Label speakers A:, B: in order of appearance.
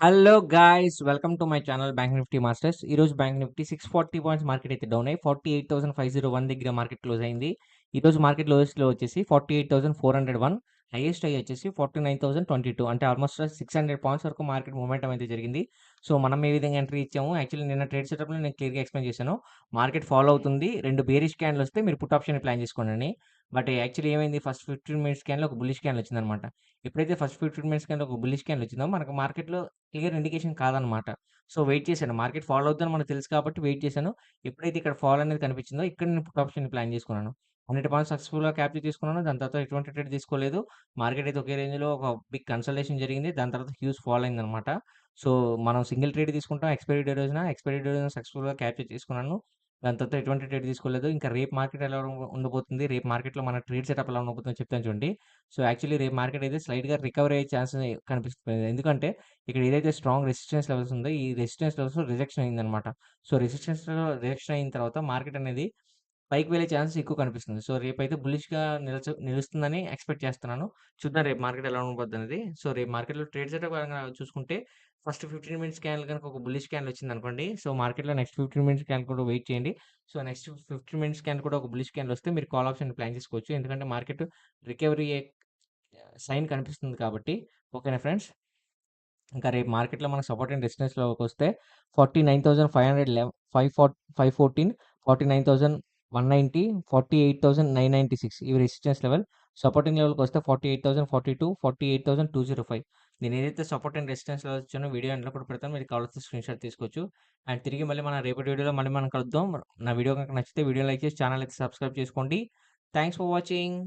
A: Hello guys welcome to my channel bank nifty masters ఈ రోజు bank nifty six forty points market అయితే down అయ్యి forty eight thousand five zero one దగ్గర market close అయింది. ఈ రోజు మార్కెట్ లోయెస్ట్లో వచ్చేసి forty eight thousand four hundred one highest అయ్యి వచ్చేసి forty nine thousand twenty two అంటే ఆల్మోస్ట్ సిక్స్ హండ్రెడ్ పాయింట్స్ వరకు మార్కెట్ మూమెంటం అయితే జరిగింది. సో మనం ఏ విధంగా ఎంట్రీ ఇచ్చాము? యాక్చువల్లీ నిన్న ట్రేడ్ సెటప్లో నేను క్లియర్గా ఎక్స్ప్లెయిన్ చేశాను. మార్కెట్ ఫాలో అవుతుంది. రెండు బేరిష్ క్యాండ్లు వస్తే మీరు పుట్ ఆప్షన్ ప్లాన్ చేసుకోండి బట్ యాక్చువల్లీ ఏమైంది ఫస్ట్ ఫిఫ్టీన్ మినిట్స్ క్యాన్లో ఒక బుల్లిష్ క్యాన్ వచ్చిందనమాట. ఎప్పుడైతే ఫస్ట్ ఫిఫ్టీన్ మినిట్స్ క్యాన్లో ఒక బుల్లిష్ క్యాన్ వచ్చిందో మనకు మార్కెట్లో క్లియర్ ఇండికేషన్ కాదనమాట. సో వెయిట్ చేశాను. మార్కెట్ ఫాలో అవుతుందని మనకు తెలుసు కాబట్టి వెయిట్ చేశాను. ఎప్పుడైతే ఇక్కడ ఫాల్ అనేది కనిపించిందో ఇక్కడ నేను పుట్ ఆప్షన్ ప్లాన్ చేసుకున్నాను. హండ్రెడ్ పాయింట్స్ సక్సెస్ఫుల్గా క్యాప్చర్ తీసుకున్నాను దాని తర్వాత ఎటువంటి ట్రేడ్ తీసుకోలేదు. మార్కెట్ అయితే ఒకే రేంజ్లో ఒక బిగ్ కన్సల్టేషన్ జరిగింది. దాని తర్వాత హ్యూజ్ ఫాల్ అయిందనమాట. సో మనం సింగిల్ ట్రేడ్ తీసుకుంటాం. ఎక్స్పైరీ డే రోజున ఎక్స్పైరీ డే రోజున సక్సెస్ఫుల్గా క్యాప్చర్ చేసుకున్నాను. దాని తర్వాత ఎటువంటి ట్రేడ్ తీసుకోలేదు. ఇంకా రేపు మార్కెట్ ఎలా ఉండబోతుంది రేపు మార్కెట్లో మన ట్రేడ్ సెటప్ ఎలా ఉండబోతుందో చెప్తాను చూడండి. సో యాక్చువల్లీ రేపు మార్కెట్ అయితే స్లైడ్గా రికవరీ అయ్యే ఛాన్సెస్ కనిపిస్తుంది. ఎందుకంటే ఇక్కడ ఏదైతే స్ట్రాంగ్ రెసిస్టెన్స్ లెవెల్స్ ఉందో ఈ రెసిస్టెన్స్ లెవెల్స్ రిజెక్షన్ అయిందనమాట సో రెసిస్టెన్స్ రిజెక్షన్ అయిన తర్వాత మార్కెట్ అనేది పైకి వెళ్ళే ఛాన్సెస్ ఎక్కువ కనిపిస్తుంది. సో రేపు అయితే బులిష్గా నిలచ నిలుస్తుందని ఎక్స్పెక్ట్ చేస్తున్నాను. చూద్దాం రేపు మార్కెట్ ఎలా ఉండబోద్ది అనేది. సో రేపు మార్కెట్లో ట్రేడ్ సెటప్ చూసుకుంటే ఫస్ట్ ఫిఫ్టీన్ మినిట్స్ క్యాన్ కనుక ఒక బుల్లిష్ క్యాన్ వచ్చింది అనుకోండి సో మార్కెట్లో నెక్స్ట్ ఫిఫ్టీన్ మినిట్స్ క్యాన్ కూడా వెయిట్ చేయండి. So next fifteen minutes candle కూడా ఒక బుల్లిష్ క్యాన్ వస్తే మీరు కాల్ ఆప్షన్ ప్లాన్ చేసుకోవచ్చు. ఎందుకంటే మార్కెట్ రికవరీ సైన్ కనిపిస్తుంది కాబట్టి. ఓకేనా ఫ్రెండ్స్? ఇంకా రేపు మార్కెట్లో మన సపోర్ట్ అండ్ రెసిస్టెన్స్లోకి వస్తే forty nine thousand five hundred five four five fourteen forty nine thousand one ninety forty eight thousand nine ninety six ఇవి రెసిస్టెన్స్ లెవెల్. సపోర్టింగ్ లెవెల్కి వస్తే forty eight thousand forty two forty eight thousand two zero five. నేను ఏదైతే support and resistance వచ్చానో video ఎంట్లో కూడా పెడతాను. మీరు కావాల్సిన స్క్రీన్ షాట్ తీసుకోవచ్చు. అండ్ తిరిగి మళ్ళీ మన రేపటి వీడియోలో మళ్ళీ మనం కలుద్దాం. నా వీడియో కనుక నచ్చితే వీడియో లైక్ చేసి ఛానల్ అయితే సబ్స్క్రైబ్ చేసుకోండి. Thanks for watching